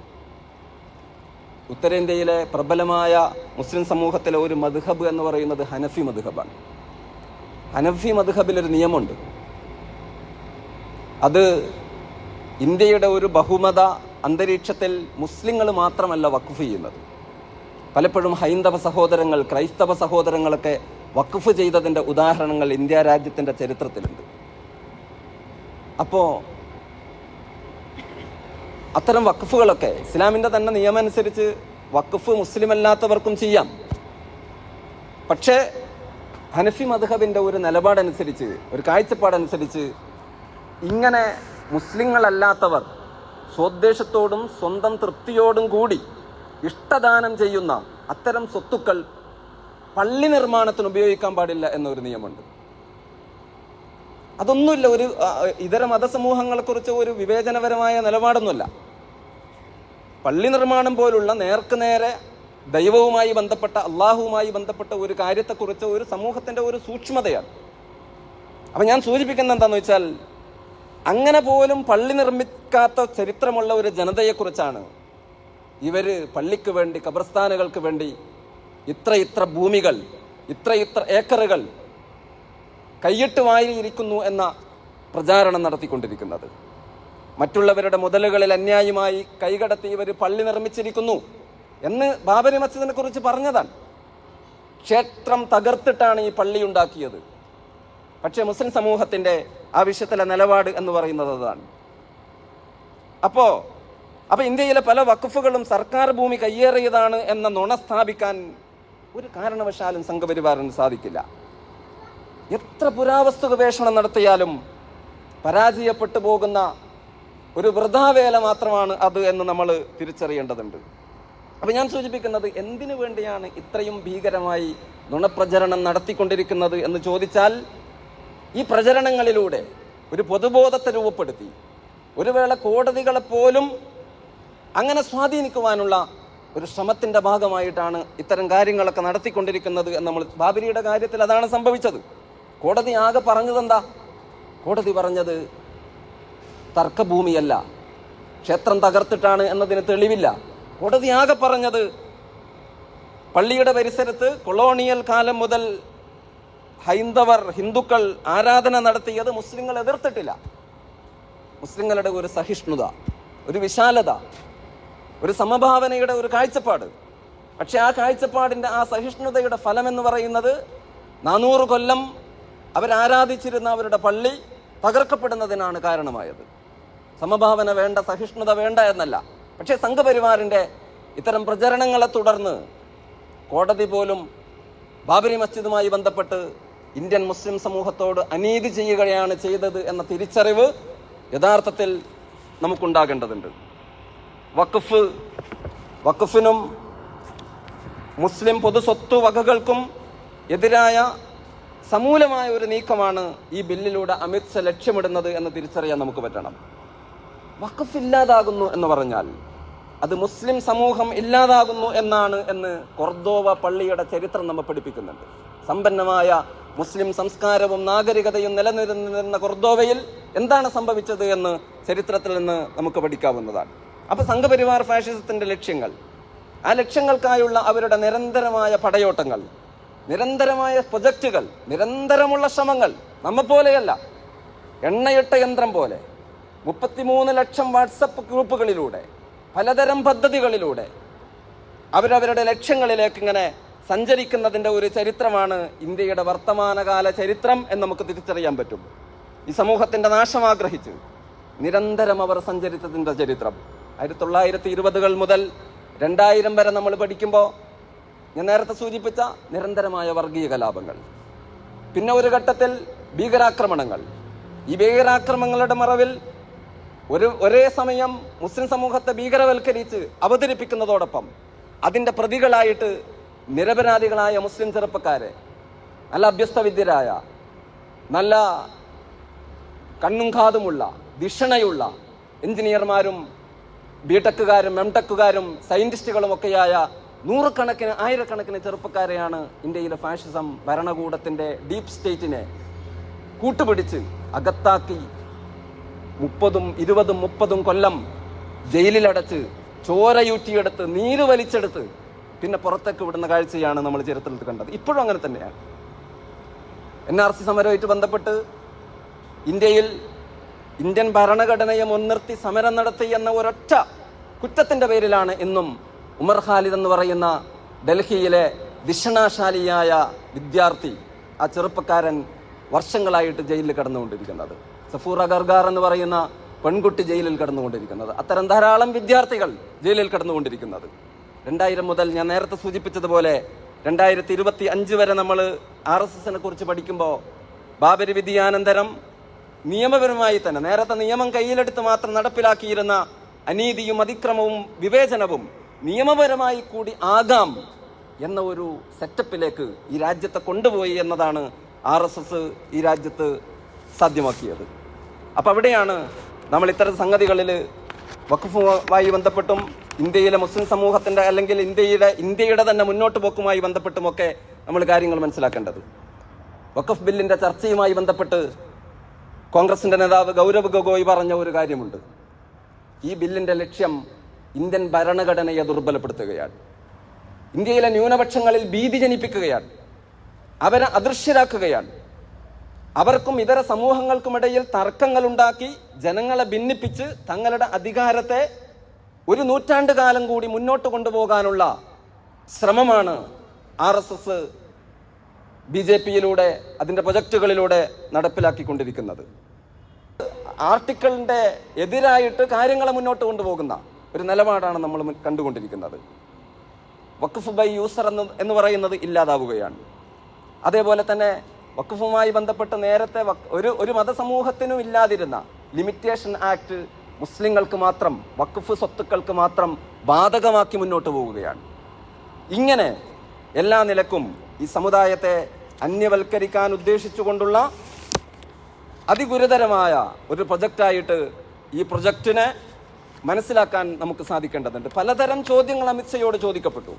ഉത്തരേന്ത്യയിലെ പ്രബലമായ മുസ്ലിം സമൂഹത്തിലെ ഒരു മധുഹബ് എന്ന് പറയുന്നത് ഹനഫി മധുഹബാണ് ഹനഫി മധുഹബിലൊരു നിയമമുണ്ട്. അത് ഇന്ത്യയുടെ ഒരു ബഹുമത അന്തരീക്ഷത്തിൽ മുസ്ലിങ്ങൾ മാത്രമല്ല വഖഫ് ചെയ്യുന്നത്. പലപ്പോഴും ഹൈന്ദവ സഹോദരങ്ങൾ ക്രൈസ്തവ സഹോദരങ്ങളൊക്കെ വഖഫ് ചെയ്തതിന്റെ ഉദാഹരണങ്ങൾ ഇന്ത്യ രാജ്യത്തിന്റെ ചരിത്രത്തിലുണ്ട്. അപ്പോൾ അത്തരം വഖഫുകളൊക്കെ ഇസ്ലാമിന്റെ തന്നെ നിയമം അനുസരിച്ച് വഖഫ് മുസ്ലിം അല്ലാത്തവർക്കും ചെയ്യാം. പക്ഷേ ഹനഫി മധുഹബിന്റെ ഒരു നിലപാടനുസരിച്ച് ഒരു കാഴ്ചപ്പാടനുസരിച്ച് ഇങ്ങനെ മുസ്ലിങ്ങളല്ലാത്തവർ സ്വദേശത്തോടും സ്വന്തം തൃപ്തിയോടും കൂടി ഇഷ്ടദാനം ചെയ്യുന്ന അത്തരം സ്വത്തുക്കൾ പള്ളി നിർമ്മാണത്തിന് ഉപയോഗിക്കാൻ പാടില്ല എന്നൊരു നിയമമുണ്ട്. അതൊന്നുമില്ല ഒരു ഇതര മതസമൂഹങ്ങളെക്കുറിച്ച് ഒരു വിവേചനപരമായ നിലപാടൊന്നുമില്ല. പള്ളി നിർമ്മാണം പോലുള്ള നേർക്ക് നേരെ ദൈവവുമായി ബന്ധപ്പെട്ട അള്ളാഹുവുമായി ബന്ധപ്പെട്ട ഒരു കാര്യത്തെക്കുറിച്ച് ഒരു സമൂഹത്തിന്റെ ഒരു സൂക്ഷ്മതയാണ്. അപ്പം ഞാൻ സൂചിപ്പിക്കുന്നത് എന്താണെന്ന് വെച്ചാൽ അങ്ങനെ പോലും പള്ളി നിർമ്മിക്കാത്ത ചരിത്രമുള്ള ഒരു ജനതയെക്കുറിച്ചാണ് ഇവർ പള്ളിക്ക് വേണ്ടി കബർസ്ഥാനുകൾക്ക് വേണ്ടി ഇത്ര ഇത്ര ഭൂമികൾ ഇത്ര ഇത്ര ഏക്കറുകൾ കൈയിട്ട് വാരിയിരിക്കുന്നു എന്ന പ്രചാരണം നടത്തിക്കൊണ്ടിരിക്കുന്നത്. മറ്റുള്ളവരുടെ മുതലുകളിൽ അന്യായമായി കൈകടത്തി ഇവർ പള്ളി നിർമ്മിച്ചിരിക്കുന്നു എന്ന് ബാബരി മസ്ജിദിനെ കുറിച്ച് പറഞ്ഞതാണ്. ക്ഷേത്രം തകർത്തിട്ടാണ് ഈ പള്ളി ഉണ്ടാക്കിയത്. പക്ഷേ മുസ്ലിം സമൂഹത്തിന്റെ ആ വിഷയത്തിലെ നിലപാട് എന്ന് പറയുന്നത് അതാണ്. അപ്പോ അപ്പോൾ ഇന്ത്യയിലെ പല വഖഫുകളും സർക്കാർ ഭൂമി കയ്യേറിയതാണ് എന്ന നുണ സ്ഥാപിക്കാൻ ഒരു കാരണവശാലും സംഘപരിവാറിന് സാധിക്കില്ല. എത്ര പുരാവസ്തു ഗവേഷണം നടത്തിയാലും പരാജയപ്പെട്ടു പോകുന്ന ഒരു വൃഥാവേല മാത്രമാണ് അത് എന്ന് നമ്മൾ തിരിച്ചറിയേണ്ടതുണ്ട്. അപ്പൊ ഞാൻ സൂചിപ്പിക്കുന്നത് എന്തിനു വേണ്ടിയാണ് ഇത്രയും ഭീകരമായി നുണപ്രചരണം നടത്തിക്കൊണ്ടിരിക്കുന്നത് എന്ന് ചോദിച്ചാൽ ഈ പ്രചരണങ്ങളിലൂടെ ഒരു പൊതുബോധത്തെ രൂപപ്പെടുത്തി ഒരു വേള കോടതികളെ പോലും അങ്ങനെ സ്വാധീനിക്കുവാനുള്ള ഒരു ശ്രമത്തിന്റെ ഭാഗമായിട്ടാണ് ഇത്തരം കാര്യങ്ങളൊക്കെ നടത്തിക്കൊണ്ടിരിക്കുന്നത് എന്ന് നമ്മൾ ബാബരിയുടെ കാര്യത്തിൽ അതാണ് സംഭവിച്ചത്. കോടതി ആകെ പറഞ്ഞതെന്താ? കോടതി പറഞ്ഞത് തർക്കഭൂമിയല്ല ക്ഷേത്രം തകർത്തിട്ടാണ് എന്നതിന് തെളിവില്ല. കോടതി ആകെ പറഞ്ഞത് പള്ളിയുടെ പരിസരത്ത് കൊളോണിയൽ കാലം മുതൽ ഹൈന്ദവർ ഹിന്ദുക്കൾ ആരാധന നടത്തിയത് മുസ്ലിങ്ങൾ എതിർത്തിട്ടില്ല. മുസ്ലിങ്ങളുടെ ഒരു സഹിഷ്ണുത ഒരു വിശാലത ഒരു സമഭാവനയുടെ ഒരു കാഴ്ചപ്പാട്. പക്ഷെ ആ കാഴ്ചപ്പാടിന്റെ ആ സഹിഷ്ണുതയുടെ ഫലം എന്ന് പറയുന്നത് നാനൂറ് കൊല്ലം അവരാരാധിച്ചിരുന്ന അവരുടെ പള്ളി തകർക്കപ്പെടുന്നതിനാണ് കാരണമായത്. സമഭാവന വേണ്ട സഹിഷ്ണുത വേണ്ട എന്നല്ല. പക്ഷേ സംഘപരിവാറിന്റെ ഇത്തരം പ്രചരണങ്ങളെ തുടർന്ന് കോടതി പോലും ബാബരി മസ്ജിദുമായി ബന്ധപ്പെട്ട് ഇന്ത്യൻ മുസ്ലിം സമൂഹത്തോട് അനീതി ചെയ്യുകയാണ് ചെയ്തത് എന്ന തിരിച്ചറിവ് യഥാർത്ഥത്തിൽ നമുക്കുണ്ടാകേണ്ടതുണ്ട്. വഖഫ് വഖഫിനും മുസ്ലിം പൊതുസ്വത്ത് വകകൾക്കും എതിരായ സമൂലമായ ഒരു നീക്കമാണ് ഈ ബില്ലിലൂടെ അമിത് ഷാ ലക്ഷ്യമിടുന്നത് എന്ന് തിരിച്ചറിയാൻ നമുക്ക് പറ്റണം. വഖഫ് ഇല്ലാതാകുന്നു എന്ന് പറഞ്ഞാൽ അത് മുസ്ലിം സമൂഹം ഇല്ലാതാകുന്നു എന്നാണ് എന്ന് കൊർദോവ പള്ളിയുടെ ചരിത്രം നമ്മെ പഠിപ്പിക്കുന്നുണ്ട്. സമ്പന്നമായ മുസ്ലിം സംസ്കാരവും നാഗരികതയും നിലനിന്നിരുന്ന കൊർദോവയിൽ എന്താണ് സംഭവിച്ചത് എന്ന് ചരിത്രത്തിൽ നിന്ന് നമുക്ക് പഠിക്കാവുന്നതാണ്. അപ്പൊ സംഘപരിവാർ ഫാഷിസത്തിന്റെ ലക്ഷ്യങ്ങൾ. ആ ലക്ഷ്യങ്ങൾക്കായുള്ള അവരുടെ നിരന്തരമായ പടയോട്ടങ്ങൾ നിരന്തരമായ പ്രൊജക്റ്റുകൾ നിരന്തരമുള്ള ശ്രമങ്ങൾ നമ്മെപ്പോലെയല്ല എണ്ണയിട്ട യന്ത്രം പോലെ മുപ്പത്തിമൂന്ന് ലക്ഷം വാട്സപ്പ് ഗ്രൂപ്പുകളിലൂടെ പലതരം പദ്ധതികളിലൂടെ അവരവരുടെ ലക്ഷ്യങ്ങളിലേക്ക് ഇങ്ങനെ സഞ്ചരിക്കുന്നതിന്റെ ഒരു ചരിത്രമാണ് ഇന്ത്യയുടെ വർത്തമാനകാല ചരിത്രം എന്ന് നമുക്ക് തിരിച്ചറിയാൻ പറ്റും. ഈ സമൂഹത്തിന്റെ നാശം ആഗ്രഹിച്ച് നിരന്തരം അവർ സഞ്ചരിച്ചതിന്റെ ചരിത്രം. ആയിരത്തി തൊള്ളായിരത്തി ഇരുപതുകൾ മുതൽ രണ്ടായിരം വരെ നമ്മൾ പഠിക്കുമ്പോൾ ഞാൻ നേരത്തെ സൂചിപ്പിച്ച നിരന്തരമായ വർഗീയ കലാപങ്ങൾ. പിന്നെ ഒരു ഘട്ടത്തിൽ ഭീകരാക്രമണങ്ങൾ. ഈ ഭീകരാക്രമങ്ങളുടെ മറവിൽ ഒരു ഒരേ സമയം മുസ്ലിം സമൂഹത്തെ ഭീകരവൽക്കരിച്ച് അവതരിപ്പിക്കുന്നതോടൊപ്പം അതിന്റെ പ്രതികളായിട്ട് നിരപരാധികളായ മുസ്ലിം ചെറുപ്പക്കാരെ നല്ല അഭ്യസ്തവിദ്യരായ നല്ല കണ്ണും കാതുമുള്ള ദിഷണയുള്ള എഞ്ചിനീയർമാരും ബിടെക്കുകാരും സയന്റിസ്റ്റുകളും ഒക്കെയായ നൂറുകണക്കിന് ആയിരക്കണക്കിന് ചെറുപ്പക്കാരെയാണ് ഇന്ത്യയിലെ ഫാഷിസം ഭരണകൂടത്തിന്റെ ഡീപ് സ്റ്റേറ്റിനെ കൂട്ടുപിടിച്ച് അകത്താക്കി മുപ്പതും ഇരുപതും മുപ്പതും കൊല്ലം ജയിലിലടച്ച് ചോരയൂറ്റിയെടുത്ത് നീര് വലിച്ചെടുത്ത് പിന്നെ പുറത്തേക്ക് വിടുന്ന കാഴ്ചയാണ് നമ്മൾ ചരിത്രത്തിൽ കണ്ടത്. ഇപ്പോഴും അങ്ങനെ തന്നെയാണ്. എൻ ആർ സി സമരവുമായിട്ട് ബന്ധപ്പെട്ട് ഇന്ത്യയിൽ ഇന്ത്യൻ ഭരണഘടനയെ മുൻനിർത്തി സമരം നടത്തി എന്ന ഒരൊറ്റ കുറ്റത്തിന്റെ പേരിലാണ് ഇന്നും ഉമർ ഖാലിദ് എന്ന് പറയുന്ന ഡൽഹിയിലെ വിഷണാശാലിയായ വിദ്യാർത്ഥി ആ ചെറുപ്പക്കാരൻ വർഷങ്ങളായിട്ട് ജയിലിൽ കടന്നുകൊണ്ടിരിക്കുന്നത്. സഫൂറ ഗർഗാർ എന്ന് പറയുന്ന പെൺകുട്ടി ജയിലിൽ കടന്നുകൊണ്ടിരിക്കുന്നത്. അത്തരം ധാരാളം വിദ്യാർത്ഥികൾ ജയിലിൽ കിടന്നുകൊണ്ടിരിക്കുന്നത്. രണ്ടായിരം മുതൽ ഞാൻ നേരത്തെ സൂചിപ്പിച്ചതുപോലെ രണ്ടായിരത്തി ഇരുപത്തി അഞ്ച് വരെ നമ്മൾ ആർ എസ് എസിനെ കുറിച്ച് പഠിക്കുമ്പോൾ ബാബരി വിധിയാനന്തരം നിയമപരമായി തന്നെ നേരത്തെ നിയമം കയ്യിലെടുത്ത് മാത്രം നടപ്പിലാക്കിയിരുന്ന അനീതിയും അതിക്രമവും വിവേചനവും നിയമപരമായി കൂടി ആകാം എന്ന ഒരു സെറ്റപ്പിലേക്ക് ഈ രാജ്യത്തെ കൊണ്ടുപോയി എന്നതാണ് ആർ എസ് എസ് ഈ രാജ്യത്ത് സാധ്യമാക്കിയത്. അപ്പോൾ അവിടെയാണ് നമ്മൾ ഇത്തരം സംഗതികളിൽ വഖഫുമായി ബന്ധപ്പെട്ടും ഇന്ത്യയിലെ മുസ്ലിം സമൂഹത്തിന്റെ അല്ലെങ്കിൽ ഇന്ത്യയുടെ ഇന്ത്യയുടെ തന്നെ മുന്നോട്ട് പോക്കുമായി ബന്ധപ്പെട്ടുമൊക്കെ നമ്മൾ കാര്യങ്ങൾ മനസ്സിലാക്കേണ്ടത്. വഖഫ് ബില്ലിന്റെ ചർച്ചയുമായി ബന്ധപ്പെട്ട് കോൺഗ്രസിന്റെ നേതാവ് ഗൗരവ് ഗൊഗോയ് പറഞ്ഞ ഒരു കാര്യമുണ്ട്. ഈ ബില്ലിന്റെ ലക്ഷ്യം ഇന്ത്യൻ ഭരണഘടനയെ ദുർബലപ്പെടുത്തുകയാണ്. ഇന്ത്യയിലെ ന്യൂനപക്ഷങ്ങളിൽ ഭീതി ജനിപ്പിക്കുകയാണ്. അവരെ അദൃശ്യരാക്കുകയാണ്. അവർക്കും ഇതര സമൂഹങ്ങൾക്കുമിടയിൽ തർക്കങ്ങൾ ഉണ്ടാക്കി ജനങ്ങളെ ഭിന്നിപ്പിച്ച് തങ്ങളുടെ അധികാരത്തെ ഒരു നൂറ്റാണ്ട് കാലം കൂടി മുന്നോട്ട് കൊണ്ടുപോകാനുള്ള ശ്രമമാണ് R S S B J പിയിലൂടെ അതിന്റെ പ്രൊജക്റ്റുകളിലൂടെ നടപ്പിലാക്കിക്കൊണ്ടിരിക്കുന്നത്. ആർട്ടിക്കിളിന്റെ എതിരായിട്ട് കാര്യങ്ങളെ മുന്നോട്ട് കൊണ്ടുപോകുന്ന ഒരു നിലപാടാണ് നമ്മൾ കണ്ടുകൊണ്ടിരിക്കുന്നത്. വഖഫ് ബൈ യൂസർ എന്ന് എന്ന് പറയുന്നത് ഇല്ലാതാവുകയാണ്. അതേപോലെ തന്നെ വഖഫുമായി ബന്ധപ്പെട്ട് നേരത്തെ ഒരു ഒരു മതസമൂഹത്തിനും ഇല്ലാതിരുന്ന ലിമിറ്റേഷൻ ആക്ട് മുസ്ലിങ്ങൾക്ക് മാത്രം വഖഫ് സ്വത്തുക്കൾക്ക് മാത്രം ബാധകമാക്കി മുന്നോട്ട് പോവുകയാണ്. ഇങ്ങനെ എല്ലാ നിലക്കും ഈ സമുദായത്തെ അന്യവൽക്കരിക്കാൻ ഉദ്ദേശിച്ചുകൊണ്ടുള്ള അതിഗുരുതരമായ ഒരു പ്രൊജക്റ്റായിട്ട് ഈ പ്രൊജക്റ്റിനെ മനസ്സിലാക്കാൻ നമുക്ക് സാധിക്കേണ്ടതുണ്ട്. പലതരം ചോദ്യങ്ങൾ അമിത്ഷയോട് ചോദിക്കപ്പെട്ടു.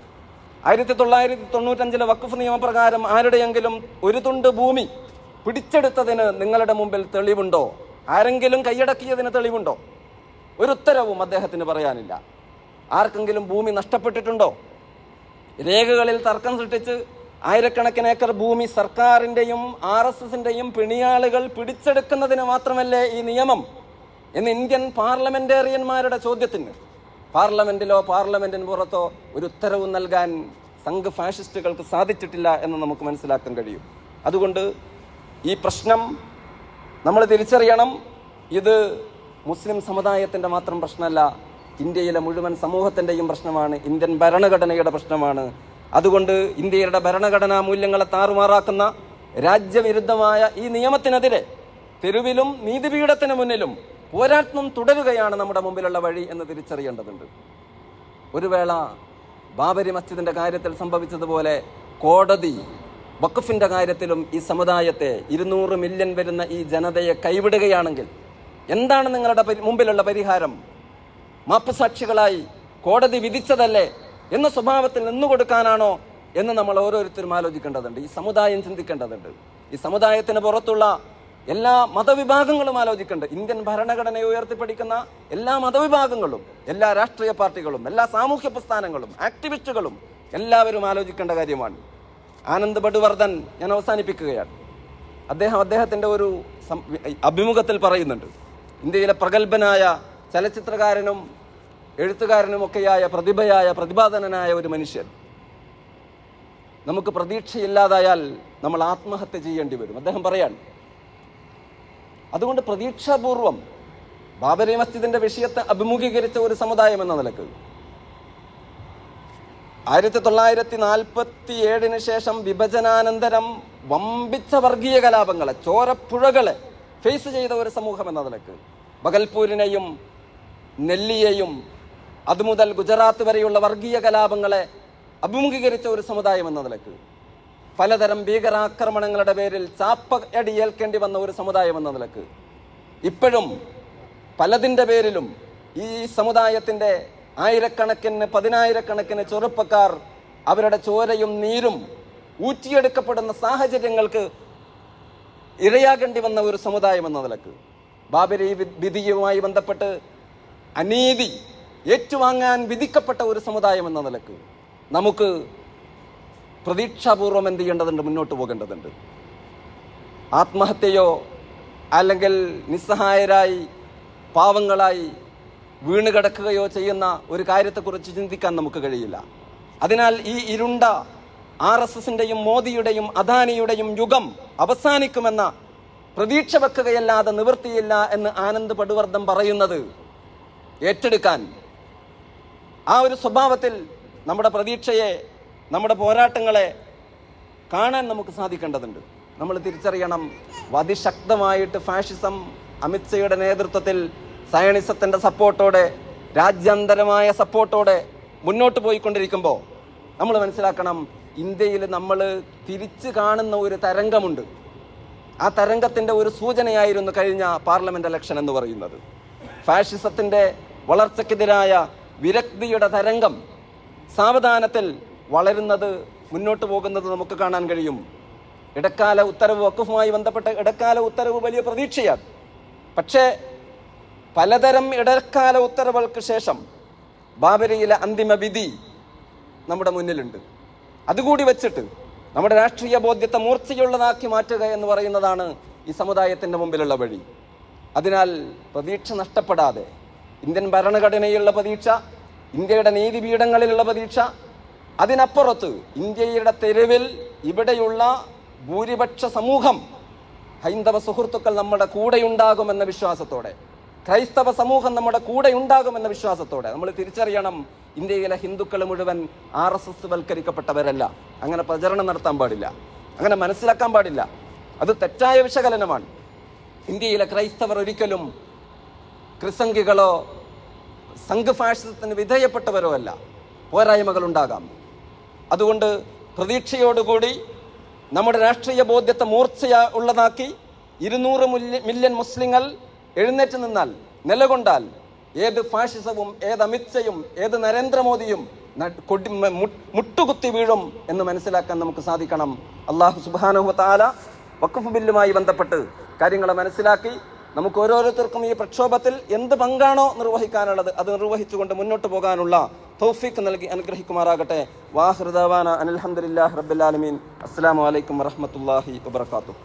ആയിരത്തി തൊള്ളായിരത്തി തൊണ്ണൂറ്റഞ്ചിലെ വഖഫ് നിയമപ്രകാരം ആരുടെയെങ്കിലും ഒരു തുണ്ട് ഭൂമി പിടിച്ചെടുത്തതിന് നിങ്ങളുടെ മുമ്പിൽ തെളിവുണ്ടോ? ആരെങ്കിലും കൈയടക്കിയതിന് തെളിവുണ്ടോ? ഒരു ഉത്തരവും അദ്ദേഹത്തിന് പറയാനില്ല. ആർക്കെങ്കിലും ഭൂമി നഷ്ടപ്പെട്ടിട്ടുണ്ടോ? രേഖകളിൽ തർക്കം സൃഷ്ടിച്ച് ആയിരക്കണക്കിന് ഏക്കർ ഭൂമി സർക്കാരിന്റെയും ആർ എസ് എസിന്റെയും പിണിയാളുകൾ പിടിച്ചെടുക്കുന്നതിന് മാത്രമല്ലേ ഈ നിയമം? എന്ന് ഇന്ത്യൻ പാർലമെന്റേറിയന്മാരുടെ ചോദ്യത്തിന് പാർലമെന്റിലോ പാർലമെന്റിന് പുറത്തോ ഒരു ഉത്തരവ് നൽകാൻ സംഘ് ഫാഷിസ്റ്റുകൾക്ക് സാധിച്ചിട്ടില്ല എന്ന് നമുക്ക് മനസ്സിലാക്കാൻ കഴിയും. അതുകൊണ്ട് ഈ പ്രശ്നം നമ്മൾ തിരിച്ചറിയണം. ഇത് മുസ്ലിം സമുദായത്തിന്റെ മാത്രം പ്രശ്നമല്ല ഇന്ത്യയിലെ മുഴുവൻ സമൂഹത്തിന്റെയും പ്രശ്നമാണ് ഇന്ത്യൻ ഭരണഘടനയുടെ പ്രശ്നമാണ്. അതുകൊണ്ട് ഇന്ത്യയുടെ ഭരണഘടനാ മൂല്യങ്ങളെ താറുമാറാക്കുന്ന രാജ്യവിരുദ്ധമായ ഈ നിയമത്തിനെതിരെ തെരുവിലും നീതിപീഠത്തിന് മുന്നിലും പോരാട്ടം തുടരുകയാണ് നമ്മുടെ മുമ്പിലുള്ള വഴി എന്ന് തിരിച്ചറിയേണ്ടതുണ്ട്. ഒരു വേള ബാബരി മസ്ജിദിന്റെ കാര്യത്തിൽ സംഭവിച്ചതുപോലെ കോടതി വഖഫിന്റെ കാര്യത്തിലും ഈ സമുദായത്തെ ഇരുന്നൂറ് മില്യൺ വരുന്ന ഈ ജനതയെ കൈവിടുകയാണെങ്കിൽ എന്താണ് നിങ്ങളുടെ മുമ്പിലുള്ള പരിഹാരം? മാപ്പുസാക്ഷികളായി കോടതി വിധിച്ചതല്ലേ? എന്ന സ്വഭാവത്തിൽ നിന്നുകൊടുക്കാനാണോ എന്ന് നമ്മൾ ഓരോരുത്തരും ആലോചിക്കേണ്ടതുണ്ട്. ഈ സമുദായം ചിന്തിക്കേണ്ടതുണ്ട്. ഈ സമുദായത്തിന് പുറത്തുള്ള എല്ലാ മതവിഭാഗങ്ങളും ആലോചിക്കേണ്ടത് ഇന്ത്യൻ ഭരണഘടനയെ ഉയർത്തിപ്പിടിക്കുന്ന എല്ലാ മതവിഭാഗങ്ങളും എല്ലാ രാഷ്ട്രീയ പാർട്ടികളും എല്ലാ സാമൂഹ്യ പ്രസ്ഥാനങ്ങളും ആക്ടിവിസ്റ്റുകളും എല്ലാവരും ആലോചിക്കേണ്ട കാര്യമാണ്. ആനന്ദ് ബഡുവർദ്ധൻ ഞാൻ അവസാനിപ്പിക്കുകയാണ്. അദ്ദേഹം അദ്ദേഹത്തിന്റെ ഒരു അഭിമുഖത്തിൽ പറയുന്നുണ്ട്. ഇന്ത്യയിലെ പ്രഗത്ഭനായ ചലച്ചിത്രകാരനും എഴുത്തുകാരനുമൊക്കെയായ പ്രതിഭയായ പ്രതിപാദനനായ ഒരു മനുഷ്യൻ. നമുക്ക് പ്രതീക്ഷയില്ലാതായാൽ നമ്മൾ ആത്മഹത്യ ചെയ്യേണ്ടി വരും. അദ്ദേഹം പറയാൻ അതുകൊണ്ട് പ്രതീക്ഷാപൂർവം ബാബരി മസ്ജിദിന്റെ വിഷയത്തെ അഭിമുഖീകരിച്ച ഒരു സമുദായം എന്ന നിലയ്ക്ക് ആയിരത്തി തൊള്ളായിരത്തി നാൽപ്പത്തി ഏഴിന് ശേഷം വിഭജനാനന്തരം വമ്പിച്ച വർഗീയ കലാപങ്ങളെ ചോരപ്പുഴകളെ ഫേസ് ചെയ്ത ഒരു സമൂഹം എന്ന നിലയ്ക്ക്. ബഗൽപൂരിനെയും നെല്ലിയെയും അതുമുതൽ ഗുജറാത്ത് വരെയുള്ള വർഗീയ കലാപങ്ങളെ അഭിമുഖീകരിച്ച ഒരു സമുദായം എന്ന നിലയ്ക്ക്. പലതരം ഭീകരാക്രമണങ്ങളുടെ പേരിൽ ചാപ്പയടി ഏൽക്കേണ്ടി വന്ന ഒരു സമുദായം എന്ന നിലയ്ക്ക്. ഇപ്പോഴും പലതിന്റെ പേരിലും ഈ സമുദായത്തിന്റെ ആയിരക്കണക്കിന് പതിനായിരക്കണക്കിന് ചെറുപ്പക്കാർ അവരുടെ ചോരയും നീരും ഊറ്റിയെടുക്കപ്പെടുന്ന സാഹചര്യങ്ങൾക്ക് ഇരയാകേണ്ടി വന്ന ഒരു സമുദായം എന്ന നിലയ്ക്ക് ബാബരി വിധിയുമായി ബന്ധപ്പെട്ട് അനീതി ഏറ്റുവാങ്ങാൻ വിധിക്കപ്പെട്ട ഒരു സമുദായം എന്ന നിലയ്ക്ക് നമുക്ക് പ്രതീക്ഷാപൂർവം എന്ത് ചെയ്യേണ്ടതുണ്ട് മുന്നോട്ട് പോകേണ്ടതുണ്ട്. ആത്മഹത്യയോ അല്ലെങ്കിൽ നിസ്സഹായരായി പാവങ്ങളായി വീണ് കിടക്കുകയോ ചെയ്യുന്ന ഒരു കാര്യത്തെക്കുറിച്ച് ചിന്തിക്കാൻ നമുക്ക് കഴിയില്ല. അതിനാൽ ഈ ഇരുണ്ട ആർ എസ് എസിന്റെയും മോദിയുടെയും അദാനിയുടെയും യുഗം അവസാനിക്കുമെന്ന പ്രതീക്ഷ വെക്കുകയല്ലാതെ നിവൃത്തിയില്ല എന്ന് ആനന്ദ് പടുവർദ്ധം പറയുന്നത് ഏറ്റെടുക്കാൻ ആ ഒരു സ്വഭാവത്തിൽ നമ്മുടെ പ്രതീക്ഷയെ നമ്മുടെ പോരാട്ടങ്ങളെ കാണാൻ നമുക്ക് സാധിക്കേണ്ടതുണ്ട്. നമ്മൾ തിരിച്ചറിയണം അതിശക്തമായിട്ട് ഫാഷിസം അമിത്ഷയുടെ നേതൃത്വത്തിൽ സയണിസത്തിന്റെ സപ്പോർട്ടോടെ രാജ്യാന്തരമായ സപ്പോർട്ടോടെ മുന്നോട്ട് പോയിക്കൊണ്ടിരിക്കുമ്പോൾ നമ്മൾ മനസ്സിലാക്കണം ഇന്ത്യയിൽ നമ്മൾ തിരിച്ചു കാണുന്ന ഒരു തരംഗമുണ്ട്. ആ തരംഗത്തിന്റെ ഒരു സൂചനയായിരുന്നു കഴിഞ്ഞ പാർലമെന്റ് ഇലക്ഷൻ എന്ന് പറയുന്നത്. ഫാഷിസത്തിന്റെ വളർച്ചയ്ക്കെതിരായ വിരക്തിയുടെ തരംഗം സാവധാനത്തിൽ വളരുന്നത് മുന്നോട്ട് പോകുന്നത് നമുക്ക് കാണാൻ കഴിയും. ഇടക്കാല ഉത്തരവ് വക്കുഫുമായി ബന്ധപ്പെട്ട ഇടക്കാല ഉത്തരവ് വലിയ പ്രതീക്ഷയാണ്. പക്ഷേ പലതരം ഇടക്കാല ഉത്തരവുകൾക്ക് ശേഷം ബാബരിയിലെ അന്തിമ വിധി നമ്മുടെ മുന്നിലുണ്ട്. അതുകൂടി വെച്ചിട്ട് നമ്മുടെ രാഷ്ട്രീയ ബോധ്യത്തെ മൂർച്ചയുള്ളതാക്കി മാറ്റുക എന്ന് പറയുന്നതാണ് ഈ സമുദായത്തിന്റെ മുമ്പിലുള്ള വഴി. അതിനാൽ പ്രതീക്ഷ നഷ്ടപ്പെടാതെ ഇന്ത്യൻ ഭരണഘടനയിലുള്ള പ്രതീക്ഷ ഇന്ത്യയുടെ നീതിപീഠങ്ങളിലുള്ള പ്രതീക്ഷ അതിനപ്പുറത്ത് ഇന്ത്യയുടെ തെരുവിൽ ഇവിടെയുള്ള ഭൂരിപക്ഷ സമൂഹം ഹൈന്ദവ സുഹൃത്തുക്കൾ നമ്മുടെ കൂടെയുണ്ടാകുമെന്ന വിശ്വാസത്തോടെ ക്രൈസ്തവ സമൂഹം നമ്മുടെ കൂടെ ഉണ്ടാകുമെന്ന വിശ്വാസത്തോടെ നമ്മൾ തിരിച്ചറിയണം ഇന്ത്യയിലെ ഹിന്ദുക്കൾ മുഴുവൻ ആർ എസ് എസ് വൽക്കരിക്കപ്പെട്ടവരല്ല. അങ്ങനെ പ്രചരണം നടത്താൻ പാടില്ല. അങ്ങനെ മനസ്സിലാക്കാൻ പാടില്ല. അത് തെറ്റായ വിശകലനമാണ്. ഇന്ത്യയിലെ ക്രൈസ്തവർ ഒരിക്കലും ക്രിസംഖികളോ സംഘഫാഷിസത്തിന് വിധേയപ്പെട്ടവരോ അല്ല. പോരായ്മകൾ ഉണ്ടാകാം. അതുകൊണ്ട് പ്രതീക്ഷയോടുകൂടി നമ്മുടെ രാഷ്ട്രീയ ബോധ്യത്തെ മൂർച്ചയ ഉള്ളതാക്കി ഇരുന്നൂറ് മുല്യ- മില്യൺ മുസ്ലിങ്ങൾ എഴുന്നേറ്റ് നിന്നാൽ നിലകൊണ്ടാൽ ഏത് ഫാഷിസവും ഏത് അമിത്ഷയും ഏത് നരേന്ദ്രമോദിയും മുട്ടുകുത്തി വീഴും എന്ന് മനസ്സിലാക്കാൻ നമുക്ക് സാധിക്കണം. അള്ളാഹു സുബാനുഹു താല വഖഫ് ബില്ലുമായി ബന്ധപ്പെട്ട് കാര്യങ്ങളെ മനസ്സിലാക്കി നമുക്ക് ഓരോരുത്തർക്കും ഈ പ്രക്ഷോഭത്തിൽ എന്ത് പങ്കാണോ നിർവഹിക്കാനുള്ളത് അത് നിർവഹിച്ചുകൊണ്ട് മുന്നോട്ട് പോകാനുള്ള തൗഫീഖ് നൽകി അനുഗ്രഹിക്കുമാറാകട്ടെ. വാഹൃദാന അനിൽഹമ്മദില്ലാ റബ്ബുലാലമീൻ അസ്സാം വലൈക്കും വറഹമത്തല്ലാഹി വബർക്കാത്തു